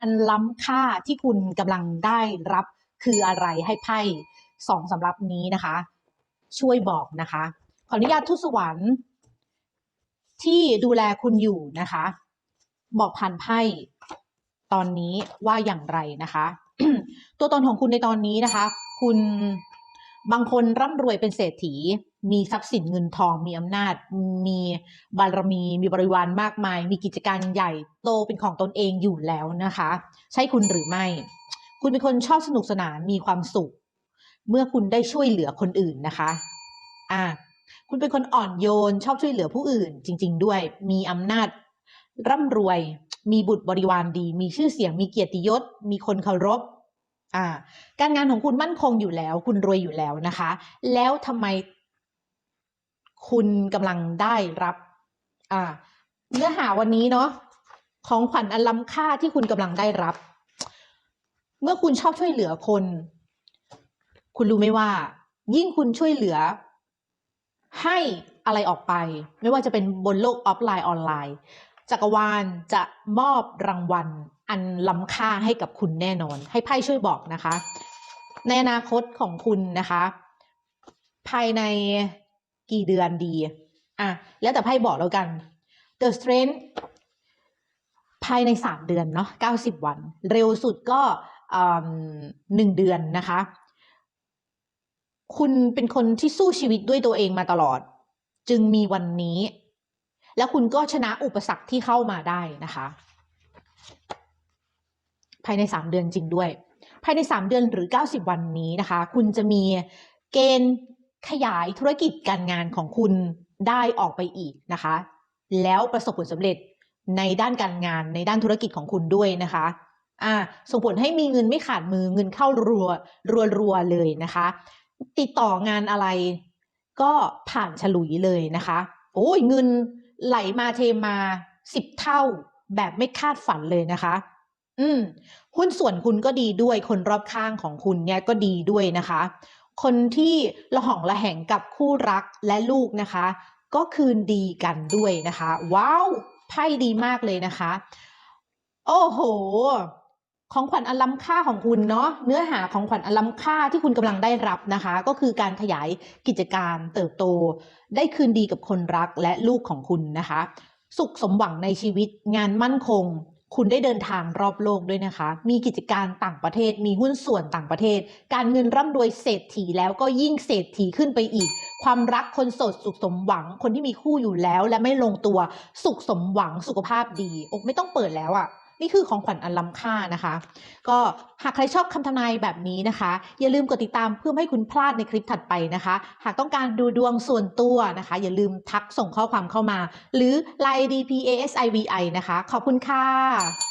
อันล้ำค่าที่คุณกำลังได้รับคืออะไรให้ไพ่สองสำรับนี้นะคะ ช่วยบอกนะคะ ขออนุญาตทุสวรรค์ที่ดูแลคุณอยู่นะคะ บอกผ่านไพ่ตอนนี้ว่าอย่างไรนะคะ ตัวตนของคุณในตอนนี้นะคะ คุณบางคนร่ำรวยเป็นเศรษฐี มีทรัพย์สินเงินทองมีอำนาจ มีบารมี มีบริวารมากมาย มีกิจการใหญ่โตเป็นของตนเองอยู่แล้วนะคะ ใช่คุณหรือไม่ คุณเป็นคนชอบสนุกสนานมีความสุข เมื่อคุณได้ช่วยเหลือคนอื่นนะคะอ่าคุณเป็นคนอ่อนโยนชอบช่วยเหลือผู้อื่น จริง ๆ ด้วย มีอำนาจ ร่ำรวย มีบุตรบริวารดี มีชื่อเสียงมีเกียรติยศ มีคนเคารพอ่า การงานของคุณมั่นคงอยู่แล้ว คุณรวยอยู่แล้วนะคะ แล้วทำไม คุณกำลังได้รับ อ่า เนื้อหาวันนี้เนาะของขวัญอันล้ำค่าที่คุณกำลังได้รับ เมื่อคุณชอบช่วยเหลือคน คุณรู้ไหมว่า ยิ่งคุณช่วยเหลือ ให้อะไรออกไป ไม่ว่าจะเป็นบนโลกออฟไลน์ออนไลน์ จักรวาลจะมอบรางวัล อันล้ำค่าให้กับคุณแน่นอน ให้ไพ่ช่วยบอกนะคะ ในอนาคตของคุณนะคะ ภายใน กี่เดือนดีอะแล้วแต่ไพ่บอกแล้วกัน The Strength ภายในสามเดือนเนาะเก้าสิบวัน เร็วสุดก็หนึ่งเดือนนะคะ คุณเป็นคนที่สู้ชีวิตด้วยตัวเองมาตลอด จึงมีวันนี้ แล้วคุณก็ชนะอุปสรรคที่เข้ามาได้นะคะ ภายในสามเดือนจริงด้วย ภายในสามเดือนหรือเก้าสิบวันนี้นะคะ คุณจะมีเกณฑ์ ขยายธุรกิจการงานของคุณได้ออกไปอีกนะคะ แล้วประสบผลสำเร็จในด้านการงานในด้านธุรกิจของคุณด้วยนะคะอ่าส่งผลให้มีเงินไม่ขาดมือเงินเข้ารัวรัวรัวเลยนะคะ ติดต่องานอะไรก็ผ่านฉลุยเลยนะคะ โอ้ยเงินไหลมาเทมาสิบเท่าแบบไม่คาดฝันเลยนะคะ อืม หุ้นส่วนคุณก็ดีด้วยคนรอบข้างของคุณเนี่ยก็ดีด้วยนะคะ คนที่ละหองละแหงกับคู่รักและลูกนะคะ ก็คืนดีกันด้วยนะคะ ว้าวไพ่ดีมากเลยนะคะ โอ้โห ของขวัญอล้ำค่าของคุณเนาะเนื้อหาของขวัญอล้ำค่าที่คุณกำลังได้รับนะคะ ก็คือการขยายกิจการเติบโต ได้คืนดีกับคนรักและลูกของคุณนะคะ สุขสมหวังในชีวิตงานมั่นคง คุณได้เดินทางรอบโลกด้วยนะคะ มีกิจการต่างประเทศ มีหุ้นส่วนต่างประเทศ การเงินร่ำรวยเศรษฐีแล้วก็ยิ่งเศรษฐีขึ้นไปอีก ความรักคนโสดสุขสมหวัง คนที่มีคู่อยู่แล้วและไม่ลงตัว สุขสมหวังสุขภาพดี อกไม่ต้องเปิดแล้วอะ่ะ นี่คือของขวัญอันล้ำค่านะคะ ก็หากใครชอบคำทำนายแบบนี้นะคะ อย่าลืมกดติดตามเพื่อไม่ให้คุณพลาดในคลิปถัดไปนะคะ หากต้องการดูดวงส่วนตัวนะคะ อย่าลืมทักส่งข้อความเข้ามา หรือ Line DPASIVI นะคะ ขอบคุณค่ะ